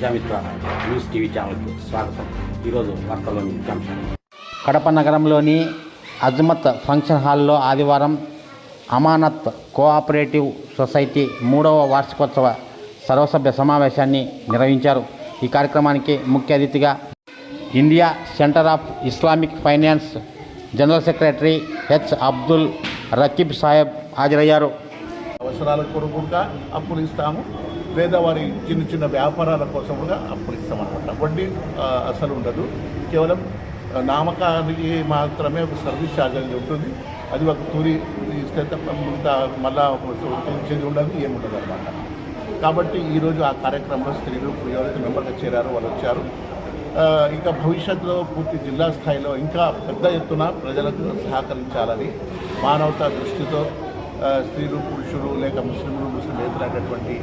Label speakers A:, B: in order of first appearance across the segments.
A: Prajamitra news TV ఛానల్కి స్వాగతం. ఈరోజు వార్తల్లోని ముఖ్యాంశాలు కడప నగరంలోని అజ్మత్ ఫంక్షన్ హాల్లో ఆదివారం అమానత్ కోఆపరేటివ్ సొసైటీ మూడవ వార్షికోత్సవ సర్వసభ్య సమావేశాన్ని నిర్వహించారు. ఈ కార్యక్రమానికి ముఖ్య అతిథిగా India centre of Islamic finance general secretary H Abdul Raqeeb Sahib హాజరయ్యారు.
B: అవసరాల కొరకుగా అప్పులు ఇస్తాము. లేదా వారి చిన్న చిన్న వ్యాపారాల కోసం కూడా అప్పులు ఇస్తామన్నమాట. వడ్డీ అసలు ఉండదు. కేవలం నామకానికి మాత్రమే ఒక సర్వీస్ ఛార్జ్ అనేది ఉంటుంది. అది ఒక తూరి ఇస్తే తప్ప మిగతా మళ్ళా పెంచేది ఉండదు ఏముండదు అనమాట కాబట్టి ఈరోజు ఆ కార్యక్రమంలో స్త్రీలు ఎవరైతే మెంబర్గా చేరారో వాళ్ళు వచ్చారు. ఇంకా భవిష్యత్తులో పూర్తి జిల్లా స్థాయిలో ఇంకా పెద్ద ఎత్తున ప్రజలకు సహకరించాలని మానవతా దృష్టితో స్త్రీలు పురుషులు లేక ముస్లింలు ముస్లిమేతలు అనేటువంటి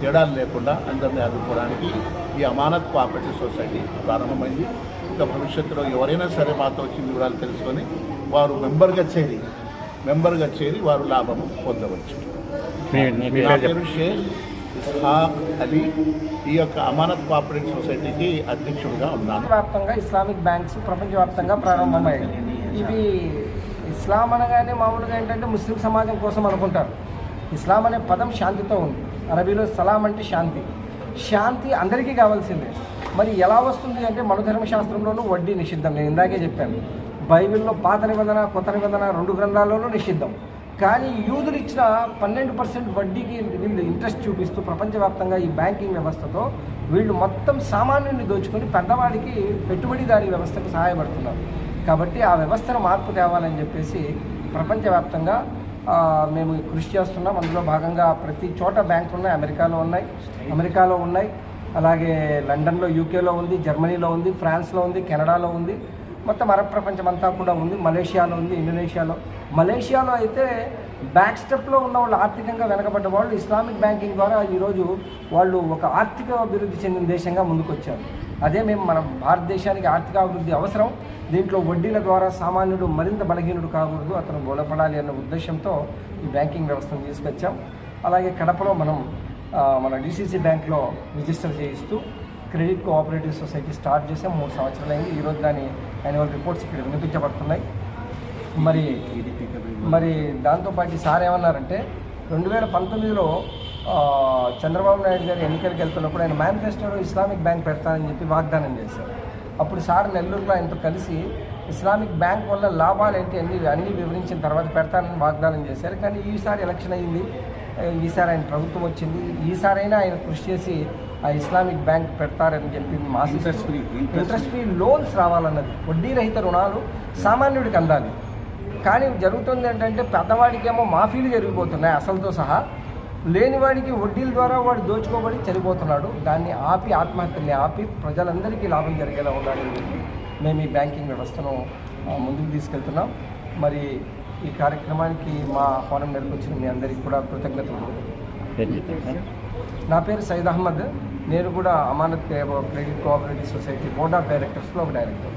B: తేడాలు లేకుండా అందరినీ ఆదుకోవడానికి ఈ అమానత్ కోఆపరేటివ్ సొసైటీ ప్రారంభమైంది. ఇంకా భవిష్యత్తులో ఎవరైనా సరే మాతో వచ్చి వివరాలు తెలుసుకొని వారు మెంబర్గా చేరి మెంబర్గా చేరి వారు లాభము పొందవచ్చు. నా పేరు షేక్ ఇస్హాక్ అలీ. ఈ యొక్క అమానత్ కోఆపరేటివ్ సొసైటీకి అధ్యక్షుడిగా ఉన్నాను.
C: వ్యాప్తంగా ఇస్లామిక్ బ్యాంక్స్ ప్రపంచవ్యాప్తంగా ప్రారంభమయ్యాయి. ఇవి ఇస్లాం అనగానే మామూలుగా ఏంటంటే ముస్లిం సమాజం కోసం అనుకుంటారు. ఇస్లాం అనే పదం శాంతితో ఉంది. అరబీలో సలాం అంటే శాంతి. శాంతి అందరికీ కావాల్సిందే. మరి ఎలా వస్తుంది అంటే మనధర్మశాస్త్రంలోనూ వడ్డీ నిషిద్ధం. నేను ఇందాకే చెప్పాను. బైబిల్లో పాత నిబంధన కొత్త నిబంధన రెండు గ్రంథాల్లోనూ నిషిద్ధం. కానీ యూదులు ఇచ్చిన పన్నెండు పర్సెంట్ వడ్డీకి వీళ్ళు ఇంట్రెస్ట్ చూపిస్తూ ప్రపంచవ్యాప్తంగా ఈ బ్యాంకింగ్ వ్యవస్థతో వీళ్ళు మొత్తం సామాన్యుని దోచుకొని పెద్దవాడికి పెట్టుబడిదారీ వ్యవస్థకు సహాయపడుతున్నారు. కాబట్టి ఆ వ్యవస్థను మార్పు తేవాలని చెప్పేసి ప్రపంచవ్యాప్తంగా మేము కృషి చేస్తున్నాం. అందులో భాగంగా ప్రతి చోట బ్యాంకులు ఉన్నాయి అమెరికాలో ఉన్నాయి అమెరికాలో ఉన్నాయి. అలాగే లండన్లో యూకేలో ఉంది జర్మనీలో ఉంది ఫ్రాన్స్లో ఉంది కెనడాలో ఉంది. మొత్తం అరబ్ ప్రపంచం అంతా కూడా ఉంది. మలేషియాలో ఉంది ఇండోనేషియాలో. మలేషియాలో అయితే బ్యాక్ స్టెప్లో ఉన్న వాళ్ళు ఆర్థికంగా వెనకబడ్డ వాళ్ళు ఇస్లామిక్ బ్యాంకింగ్ ద్వారా ఈరోజు వాళ్ళు ఒక ఆర్థిక అభివృద్ధి చెందిన దేశంగా ముందుకొచ్చారు. అదే మేము మన భారతదేశానికి ఆర్థిక అభివృద్ధి అవసరం. దీంట్లో వడ్డీల ద్వారా సామాన్యుడు మరింత బలహీనుడు కాకూడదు. అతను బోలపడాలి అన్న ఉద్దేశంతో ఈ బ్యాంకింగ్ వ్యవస్థను తీసుకొచ్చాం. అలాగే కడపలో మనం మన డిసిసి బ్యాంక్లో రిజిస్టర్ చేయిస్తూ క్రెడిట్ కోఆపరేటివ్ సొసైటీ స్టార్ట్ చేసాం. మూడు సంవత్సరాలు ఈరోజు దాని యాన్యువల్ రిపోర్ట్స్ ఇక్కడ వినిపించబడుతున్నాయి మరి మరి దాంతోపాటు సార్ ఏమన్నారంటే రెండు వేల పంతొమ్మిదిలో చంద్రబాబు నాయుడు గారు ఎన్నికలకు వెళ్తున్నప్పుడు ఆయన మేనిఫెస్టోలో ఇస్లామిక్ బ్యాంక్ పెడతానని చెప్పి వాగ్దానం చేశారు. అప్పుడు సార్ నెల్లూరులో ఆయనతో కలిసి ఇస్లామిక్ బ్యాంక్ వల్ల లాభాలు ఏంటి అన్ని అన్నీ వివరించిన తర్వాత పెడతానని వాగ్దానం చేశారు. కానీ ఈసారి ఎలక్షన్ అయింది. ఈసారి ఆయన ప్రభుత్వం వచ్చింది. ఈసారైనా ఆయన కృషి చేసి ఆ ఇస్లామిక్ బ్యాంక్ పెడతారని చెప్పి మా interest free interest free. Loans రావాలన్నది. వడ్డీ రహిత రుణాలు సామాన్యుడికి అందాలి. కానీ జరుగుతుంది ఏంటంటే పెద్దవాడికేమో మాఫీలు జరిగిపోతున్నాయి అసలుతో సహా. లేనివాడికి వడ్డీల ద్వారా వాడు దోచుకోబడి చనిపోతున్నాడు. దాన్ని ఆపి ఆత్మహత్యల్ని ఆపి ప్రజలందరికీ లాభం జరిగేలా ఉండాలని చెప్పి మేము ఈ బ్యాంకింగ్ వ్యవస్థను ముందుకు తీసుకెళ్తున్నాం. మరి ఈ కార్యక్రమానికి మా మేరకు వచ్చిన మీ అందరికీ కూడా కృతజ్ఞతలు. నా పేరు సైద్ అహ్మద్. నేను కూడా Amanat credit cooperative society board of డైరెక్టర్స్లో ఒక డైరెక్టర్.